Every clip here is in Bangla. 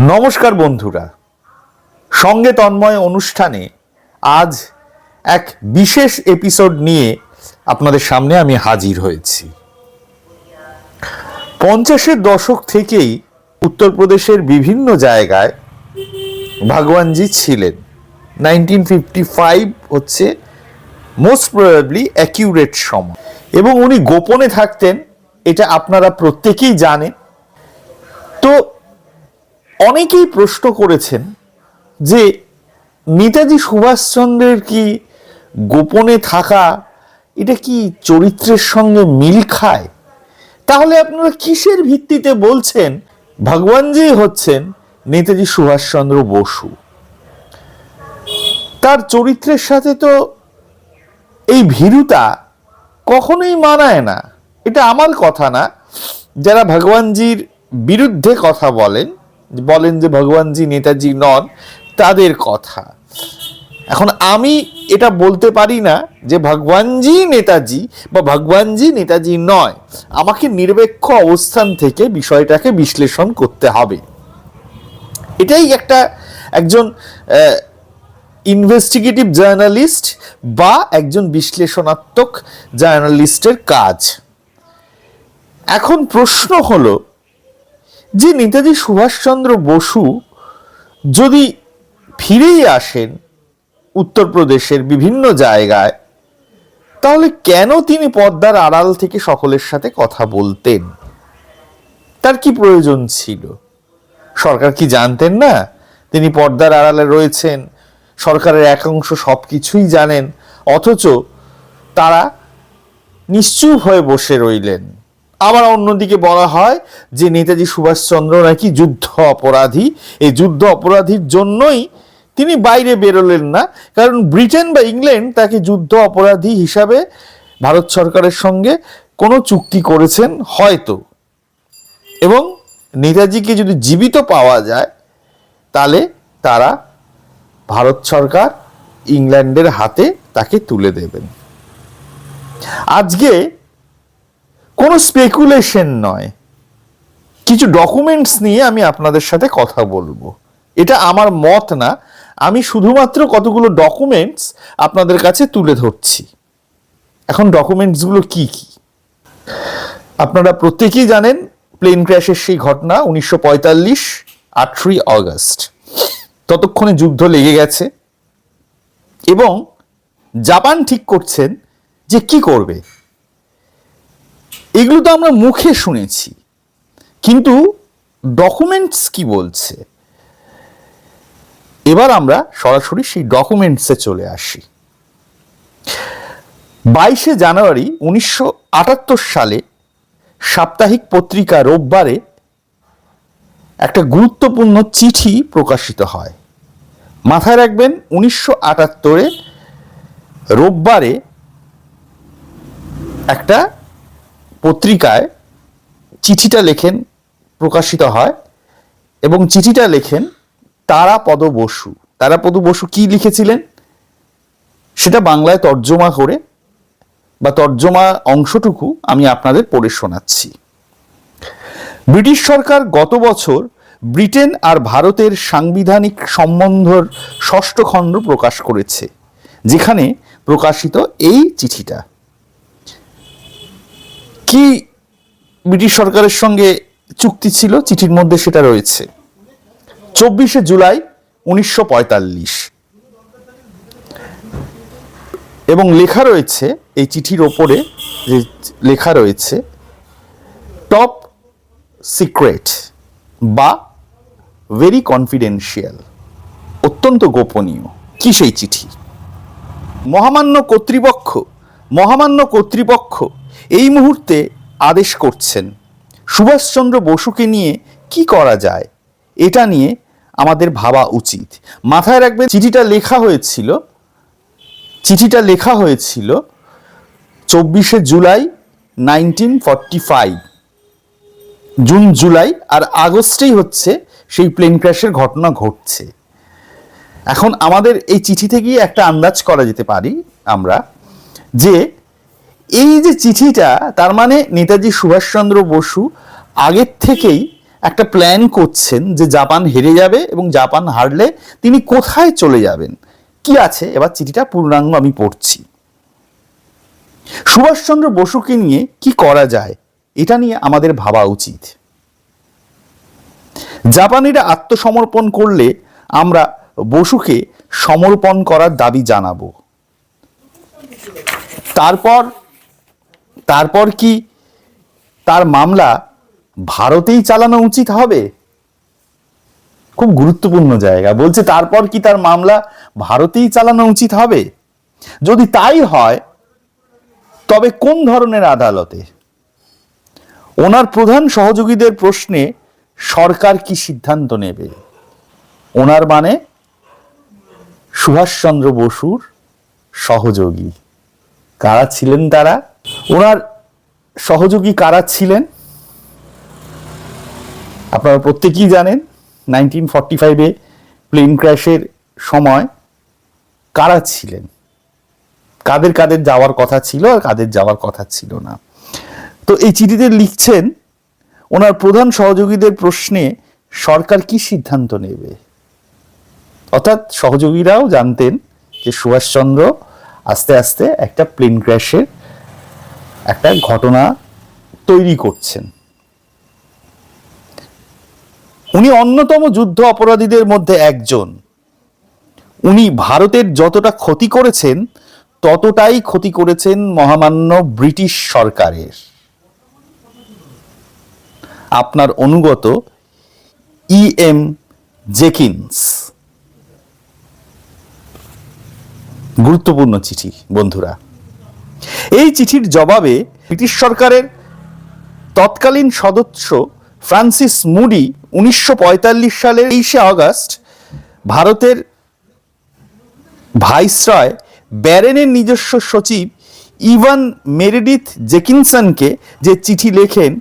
নমস্কার বন্ধুরা। সঙ্গে তন্ময় অনুষ্ঠানে আজ এক বিশেষ এপিসোড নিয়ে আপনাদের সামনে আমি হাজির হয়েছি। পঞ্চাশের দশক থেকেই উত্তরপ্রদেশের বিভিন্ন জায়গায় ভগবানজি ছিলেন। নাইনটিন ফিফটি ফাইভ হচ্ছে মোস্ট প্রবাবলি অ্যাকিউরেট সময়। এবং উনি গোপনে থাকতেন, এটা আপনারা প্রত্যেকেই জানেন। তো অনেকেই প্রশ্ন করেছেন যে নেতাজি সুভাষচন্দ্রের কি গোপনে থাকা, এটা কি চরিত্রের সঙ্গে মিল খায়? তাহলে আপনারা কিসের ভিত্তিতে বলছেন? ভগবানজি হচ্ছেন নেতাজি সুভাষচন্দ্র বসু। তার চরিত্রের সাথে তো এই ভীরুতা কখনোই মানায় না। এটা আমার কথা না। যারা ভগবানজির বিরুদ্ধে কথা বলেন বলেন যে ভগবানজি, নেতাজি নন, তাদের কথা। এখন আমি এটা বলতে পারি না যে ভগবানজি, নেতাজি বা ভগবানজি, নেতাজি নয়। আমাকে নিরপেক্ষ অবস্থান থেকে বিষয়টাকে বিশ্লেষণ করতে হবে। এটাই একটা একজন ইনভেস্টিগেটিভ জার্নালিস্ট বা একজন বিশ্লেষণাত্মক জার্নালিস্টের কাজ। এখন প্রশ্ন হলো যে নেতাজি সুভাষচন্দ্র বসু যদি ফিরেই আসেন উত্তরপ্রদেশের বিভিন্ন জায়গায়, তাহলে কেন তিনি পদ্মার আড়াল থেকে সকলের সাথে কথা বলতেন? তার কি প্রয়োজন ছিল? সরকার কি জানতেন না তিনি পর্দার আড়ালে রয়েছেন? সরকারের একাংশ সব কিছুই জানেন, অথচ তারা নিশ্চুপ হয়ে বসে রইলেন। আবার অন্যদিকে বলা হয় যে নেতাজি সুভাষচন্দ্র নাকি যুদ্ধ অপরাধী। এই যুদ্ধ অপরাধীর জন্যই তিনি বাইরে বেরোলেন না। কারণ ব্রিটেন বা ইংল্যান্ড তাকে যুদ্ধ অপরাধী হিসাবে ভারত সরকারের সঙ্গে কোনো চুক্তি করেছেন হয়তো। এবং নেতাজিকে যদি জীবিত পাওয়া যায়, তাহলে তারা ভারত সরকার ইংল্যান্ডের হাতে তাকে তুলে দেবেন। আজকে কোনো স্পেকুলেশন নয়। কিছু ডকুমেন্টস নিয়ে আমি আপনাদের সাথে কথা বলব। এটা আমার মত না। আমি শুধুমাত্র কতগুলো ডকুমেন্টস আপনাদের কাছে তুলে ধরছি। এখন ডকুমেন্টসগুলো কি কি? আপনারা প্রত্যেকেই জানেন প্লেন ক্র্যাশের সেই ঘটনা উনিশশো পঁয়তাল্লিশ আটই অগস্ট ততক্ষণে যুদ্ধ লেগে গেছে। এবং জাপান ঠিক করছেন যে কি করবে? এগুলো তো আমরা মুখে শুনেছি। কিন্তু ডকুমেন্টস কি বলছে? এবার আমরা সরাসরি সেই ডকুমেন্টসে চলে আসি। বাইশে জানুয়ারি উনিশশো আটাত্তর সালে সাপ্তাহিক পত্রিকা রোববারে একটা গুরুত্বপূর্ণ চিঠি প্রকাশিত হয়। মাথায় রাখবেন, উনিশশো আটাত্তরে রোববারে একটা পত্রিকায় চিঠিটা লেখেন প্রকাশিত হয় এবং চিঠিটা লেখেন তারাপদ বসু। তারাপদ বসু কি লিখেছিলেন? সেটা বাংলায় তর্জমা করে বা তর্জমা অংশটুকু আমি আপনাদের পড়ে শোনাচ্ছি। ব্রিটিশ সরকার গত বছর ব্রিটেন আর ভারতের সাংবিধানিক সম্বন্ধর ষষ্ঠ খণ্ড প্রকাশ করেছে, যেখানে প্রকাশিত এই চিঠিটা। কি ব্রিটিশ সরকারের সঙ্গে চুক্তি ছিল? চিঠির মধ্যে সেটা রয়েছে। চব্বিশে জুলাই উনিশশো পঁয়তাল্লিশ। এবং লেখা রয়েছে, এই চিঠির ওপরে যে লেখা রয়েছে, টপ সিক্রেট বা ভেরি কনফিডেন্সিয়াল অত্যন্ত গোপনীয়। কি সেই চিঠি? মহামান্য কর্তৃপক্ষ মহামান্য কর্তৃপক্ষ এই মুহূর্তে আদেশ করছেন। সুভাষচন্দ্র বসুকে নিয়ে কি করা যায়, এটা নিয়ে আমাদের ভাবা উচিত। মাথায় রাখবেন, চিঠিটা লেখা হয়েছিল, চিঠিটা লেখা হয়েছিল চব্বিশে July nineteen forty five. June, July আর আগস্টেই হচ্ছে সেই প্লেন ক্র্যাশের ঘটনা ঘটছে। এখন আমাদের এই চিঠি থেকেই একটা আন্দাজ করা যেতে পারি আমরা যে এই যে চিঠিটা, তার মানে নেতাজি সুভাষচন্দ্র বসু আগের থেকেই একটা প্ল্যান করছেন যে জাপান হেরে যাবে এবং জাপান হারলে তিনি কোথায় চলে যাবেন। কি আছে? এবার চিঠিটা পূর্ণাঙ্গ আমি পড়ছি। সুভাষচন্দ্র বসুকে নিয়ে কি করা যায়? এটা নিয়ে আমাদের ভাবা উচিত। জাপানিরা আত্মসমর্পণ করলে আমরা বসুকে সমর্পণ করার দাবি জানাব। তারপর তারপর কি তার মামলা ভারতেই চালানো উচিত হবে? খুব গুরুত্বপূর্ণ জায়গা। বলছে, তারপর কি তার মামলা ভারতেই চালানো উচিত হবে? যদি তাই হয়, তবে কোন ধরনের আদালতে? ওনার প্রধান সহযোগীদের প্রশ্নে সরকার কি সিদ্ধান্ত নেবে? ওনার মানে সুভাষচন্দ্র বসুর সহযোগী। কারা ছিলেন তারা? ওনার সহযোগী কারা ছিলেন? আপনারা প্রত্যেকেই জানেন নাইনটিন ফর্টি ফাইভে প্লেন ক্র্যাশের সময় কারা ছিলেন? কাদের কাদের যাওয়ার কথা ছিল আর কাদের যাওয়ার কথা ছিল না। তো এই চিঠিতে লিখছেন, ওনার প্রধান সহযোগীদের প্রশ্নে সরকার কি সিদ্ধান্ত নেবে? অর্থাৎ সহযোগীরাও জানতেন যে সুভাষচন্দ্র আস্তে আস্তে একটা প্লেন ক্র্যাশের একটা ঘটনা তৈরি করছেন। উনি অন্যতম যুদ্ধ অপরাধীদের মধ্যে একজন। উনি ভারতের যতটা ক্ষতি করেছেন, ততটাই ক্ষতি করেছেন মহামান্য ব্রিটিশ সরকারের। আপনার অনুগত ই এম জেকিন্স। গুরুত্বপূর্ণ চিঠি, বন্ধুরা। এই চিঠির জবাবে ব্রিটিশ সরকারের তৎকালীন সদস্য ফ্রান্সিস মুডি উনিশশো পঁয়তাল্লিশ সালের তেইশে আগস্ট ভারতের ভাইসরয় ব্যারেনের নিজস্ব সচিব ইভান মেরিডিথ জেকিনসনকে যে চিঠি লেখেন,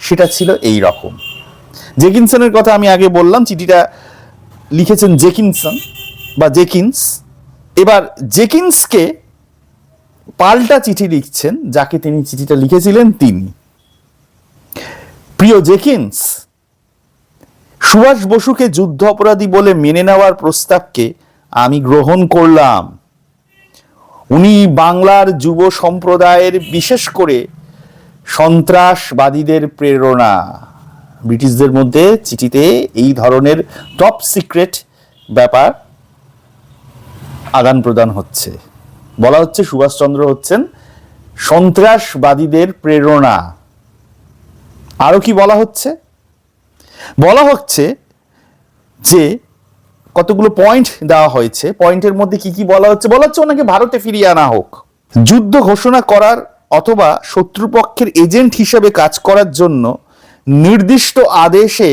সেটা ছিল এই রকম জেকিনসনের কথা আমি আগে বললাম, চিঠিটা লিখেছেন জেকিনসন বা জেকিন্স। এবার জেকিন্সকে পাল্টা চিঠি লিখছেন, যাকে তিনি চিঠিটা লিখেছিলেন তিনি। প্রিয় জেকিন্স, সুভাষ বসুকে যুদ্ধ অপরাধী বলে মেনে নেওয়ার প্রস্তাবকে আমি গ্রহণ করলাম। উনি বাংলার যুব সম্প্রদায়ের বিশেষ করে সন্ত্রাসবাদীদের প্রেরণা। ব্রিটিশদের মধ্যে চিঠিতে এই ধরনের টপ সিক্রেট ব্যাপার আদান প্রদান হচ্ছে। বলা হচ্ছে সুভাষচন্দ্র হচ্ছেন সন্ত্রাসবাদীদের প্রেরণা। আরও কি বলা হচ্ছে? বলা হচ্ছে যে কতগুলো পয়েন্ট দেওয়া হয়েছে, পয়েন্টের মধ্যে কি কি বলা হচ্ছে? বলা হচ্ছে ওনাকে ভারতে ফিরিয়ে আনা হোক। যুদ্ধ ঘোষণা করার অথবা শত্রুপক্ষের এজেন্ট হিসেবে কাজ করার জন্য নির্দিষ্ট আদেশে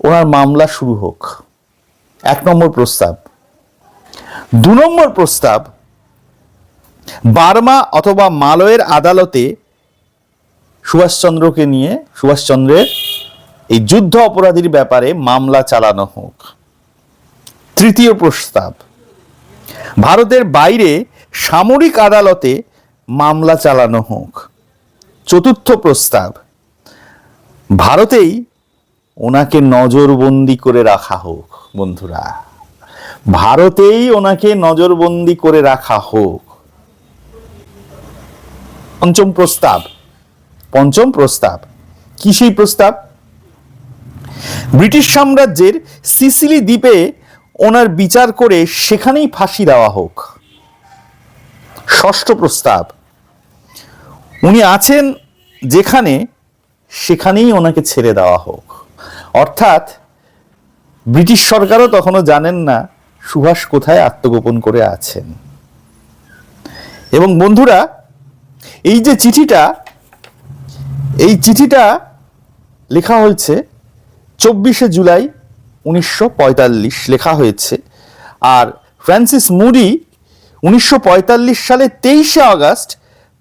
ওনার মামলা শুরু হোক। এক নম্বর প্রস্তাব। দু নম্বর প্রস্তাব বার্মা অথবা মালয়ের আদালতে সুভাষচন্দ্রকে নিয়ে, সুভাষচন্দ্রের এই যুদ্ধ অপরাধীর ব্যাপারে মামলা চালানো হোক। তৃতীয় প্রস্তাব, ভারতের বাইরে সামরিক আদালতে মামলা চালানো হোক। চতুর্থ প্রস্তাব, ভারতেই ওনাকে নজরবন্দি করে রাখা হোক, বন্ধুরা। ভারতেই ওনাকে নজরবন্দি করে রাখা হোক। পঞ্চম প্রস্তাব। পঞ্চম প্রস্তাব। কি সেই প্রস্তাব? ব্রিটিশ সাম্রাজ্যের সিসিলি দ্বীপে ওনার বিচার করে সেখানেই ফাঁসি দেওয়া হোক। ষষ্ঠ প্রস্তাব। উনি আছেন যেখানে সেখানেই ওনাকে ছেড়ে দেওয়া হোক। অর্থাৎ ব্রিটিশ সরকারও তখনও জানেন না সুভাষ কোথায় আত্মগোপন করে আছেন। এবং বন্ধুরা এই যে চিঠিটা, এই চিঠিটা লেখা হয়েছে চব্বিশে জুলাই উনিশশো পঁয়তাল্লিশ লেখা হয়েছে। আর ফ্রান্সিস মুডি উনিশশো সালে তেইশে আগস্ট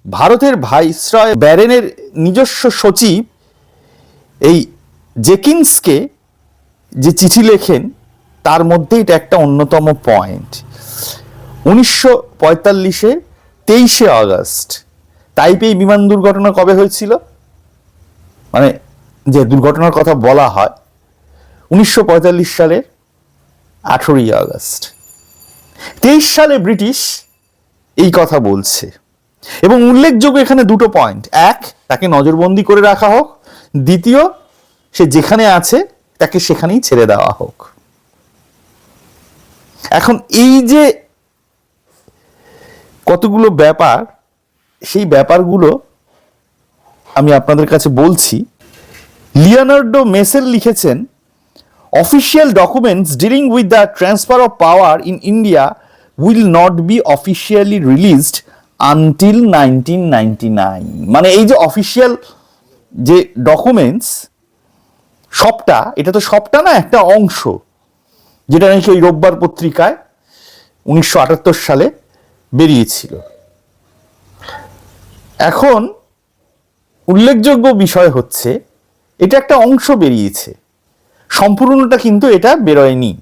ভারতের ভাইসরয় ব্যারেনের নিজস্ব সচিব এই জেকিন্সকে যে চিঠি লেখেন, তার মধ্যে এটা একটা অন্যতম পয়েন্ট। উনিশশো পঁয়তাল্লিশে তেইশে আগস্ট তাইপেই বিমান দুর্ঘটনা কবে হয়েছিল? মানে যে দুর্ঘটনার কথা বলা হয়, উনিশশো পঁয়তাল্লিশ সালের আঠেরোই আগস্ট। তেইশ সালে ব্রিটিশ এই কথা বলছে এবং উল্লেখযোগ্য এখানে দুটো পয়েন্ট এক, তাকে নজরবন্দি করে রাখা হোক। দ্বিতীয়, সে যেখানে আছে, তাকে সেখানেই ছেড়ে দেওয়া হোক। এখন এই যে কতগুলো ব্যাপার সেই ব্যাপারগুলো আমি আপনাদের কাছে বলছি। লিওনার্ডো মেসেল লিখেছেন official documents dealing with the transfer of power in India will not be officially released until nineteen ninety nine মানে এই যে অফিসিয়াল যে ডকুমেন্টস সবটা, এটা তো সবটা না, একটা অংশ, যেটা নাকি ওই রোববার পত্রিকায় উনিশশো আটাত্তর সালে বেরিয়েছিল। এখন উল্লেখযোগ্য বিষয় হচ্ছে, এটা একটা অংশ বেরিয়েছে। সম্পূর্ণটা কিন্তু এটা বেরোয়নি।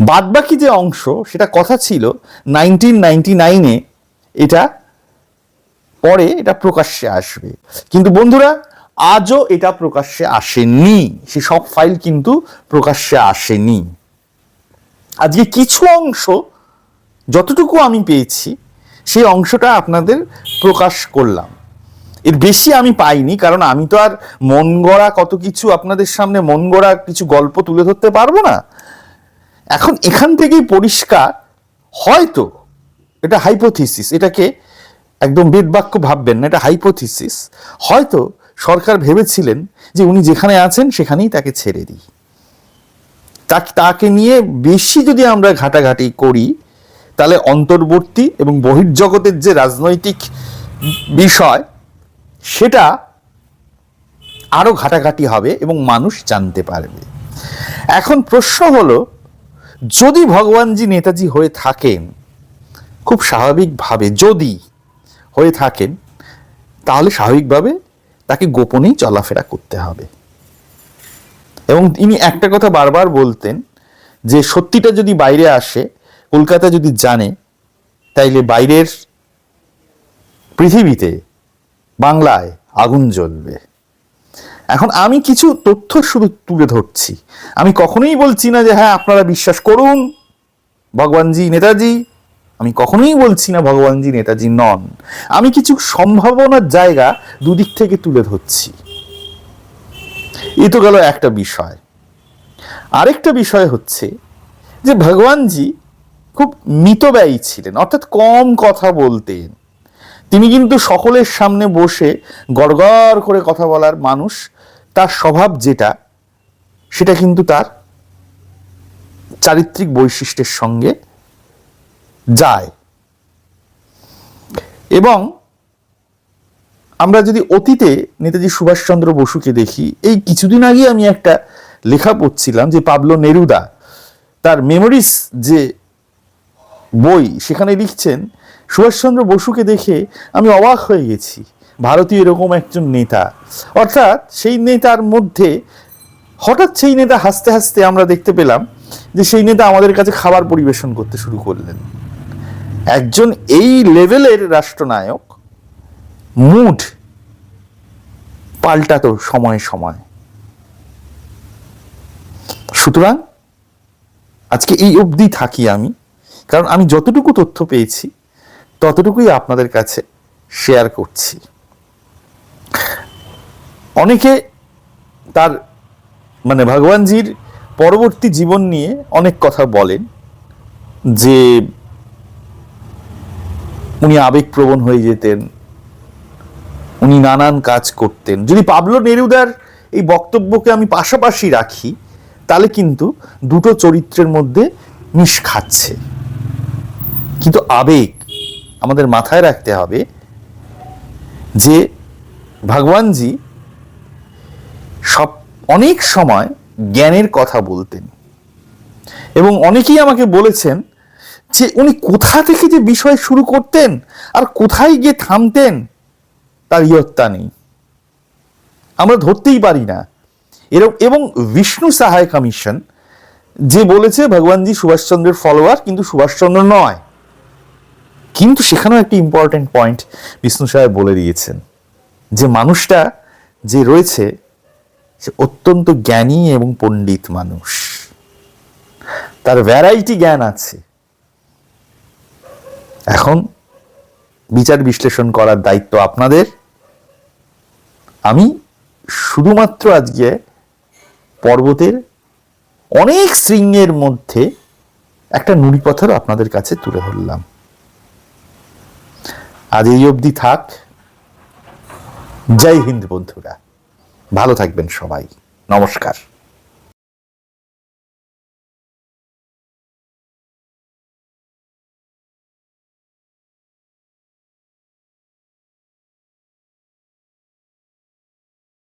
বাদবাকি যে অংশ, সেটা কথা ছিল নাইনটিন নাইনটি নাইনে এটা পরে এটা প্রকাশ্যে আসবে। কিন্তু বন্ধুরা, আজও এটা প্রকাশ্যে আসেনি। সে সব ফাইল কিন্তু প্রকাশ্যে আসেনি। আজকে কিছু অংশ যতটুকু আমি পেয়েছি সেই অংশটা আপনাদের প্রকাশ করলাম। এর বেশি আমি পাইনি, কারণ আমি তো আর মন গড়া কত কিছু আপনাদের সামনে, মন গড়া কিছু গল্প তুলে ধরতে পারব না। এখন এখান থেকেই পরিষ্কার, হয়তো এটা হাইপোথিসিস এটাকে একদম বেদবাক্য ভাববেন না, এটা হাইপোথিসিস হয়তো সরকার ভেবেছিলেন যে উনি যেখানে আছেন সেখানেই তাকে ছেড়ে দিই। তাক- নিয়ে বেশি যদি আমরা ঘাটাঘাটি করি তাহলে অন্তর্বর্তী এবং বহির্জগতের যে রাজনৈতিক বিষয়, সেটা আরও ঘাটাঘাটি হবে এবং মানুষ জানতে পারবে। এখন প্রশ্ন হলো, যদি ভগবানজি নেতাজি হয়ে থাকেন, খুব স্বাভাবিকভাবে যদি হয়ে থাকেন, তাহলে স্বাভাবিকভাবে তাকে গোপনেই চলাফেরা করতে হবে। এবং তিনি একটা কথা বারবার বলতেন যে সত্যিটা যদি বাইরে আসে কলকাতা যদি জানে, তাইলে বাইরের পৃথিবীতে বাংলায় আগুন জ্বলবে। এখন আমি কিছু তথ্য শুধু তুলে ধরছি। আমি কখনোই বলছি না যে হ্যাঁ আপনারা বিশ্বাস করুন, ভগবানজি, নেতাজি। আমি কখনোই বলছি না ভগবানজি, নেতাজি নন। আমি কিছু সম্ভাবনার জায়গা দুদিক থেকে তুলে ধরছি। এ তো গেল একটা বিষয়। আরেকটা বিষয় হচ্ছে যে, ভগবানজি খুব মিতব্যয়ী ছিলেন, অর্থাৎ কম কথা বলতেন। তিনি কিন্তু সকলের সামনে বসে গড়গড় করে কথা বলার মানুষ। তার স্বভাব যেটা, সেটা কিন্তু তার চারিত্রিক বৈশিষ্ট্যের সঙ্গে যায়। এবং আমরা যদি অতীতে নেতাজি সুভাষচন্দ্র বসুকে দেখি, এই কিছুদিন আগে আমি একটা লেখা পড়ছিলাম যে পাবলো নেরুদা। তার মেমোরিস যে বই সেখানে লিখছেন, সুভাষচন্দ্র বসুকে দেখে আমি অবাক হয়ে গেছি, ভারতীয় এরকম একজন নেতা। অর্থাৎ সেই নেতার মধ্যে, হঠাৎ সেই নেতা হাসতে হাসতে আমরা দেখতে পেলাম যে সেই নেতা আমাদের কাছে খাবার পরিবেশন করতে শুরু করলেন। একজন এই লেভেলের রাষ্ট্রনায়ক, মুড পাল্টাতো সময়ে সময়। সুতরাং আজকে এই অবধি থাকি আমি। কারণ আমি যতটুকু তথ্য পেয়েছি, ততটুকুই আপনাদের কাছে শেয়ার করছি। অনেকে তার মানে ভগবানজির পরবর্তী জীবন নিয়ে অনেক কথা বলেন, যে উনি আবেগপ্রবণ হয়ে যেতেন, উনি নানান কাজ করতেন। যদি পাবলো নেরুদার এই বক্তব্যকে আমি পাশাপাশি রাখি, তাহলে কিন্তু দুটো চরিত্রের মধ্যে মিশ খাচ্ছে। কিন্তু আবেগ আমাদের মাথায় রাখতে হবে যে ভগবানজি সব অনেক সময় জ্ঞানের কথা বলতেন। এবং অনেকেই আমাকে বলেছেন যে উনি কোথা থেকে যে বিষয় শুরু করতেন আর কোথায় গিয়ে থামতেন, তার ইয়ত্তা নেই। আমরা ধরতেই পারি না। এরকম এবং বিষ্ণু সাহায় কমিশন যে বলেছে, ভগবানজি সুভাষচন্দ্রের ফলোয়ার কিন্তু সুভাষচন্দ্র নয়। কিন্তু সেখানেও একটি ইম্পর্টেন্ট পয়েন্ট বিষ্ণু সাহেব বলে দিয়েছেন, যে মানুষটা যে রয়েছে, সে অত্যন্ত জ্ঞানী এবং পণ্ডিত মানুষ। তার ভ্যারাইটি জ্ঞান আছে। এখন বিচার বিশ্লেষণ করার দায়িত্ব আপনাদের। আমি শুধুমাত্র আজকে পর্বতের অনেক শৃঙ্গের মধ্যে একটা নুড়িপথর আপনাদের কাছে তুলে ধরলাম। আজ এই অবধি থাক। জয় হিন্দ বন্ধুরা। ভালো থাকবেন সবাই। নমস্কার।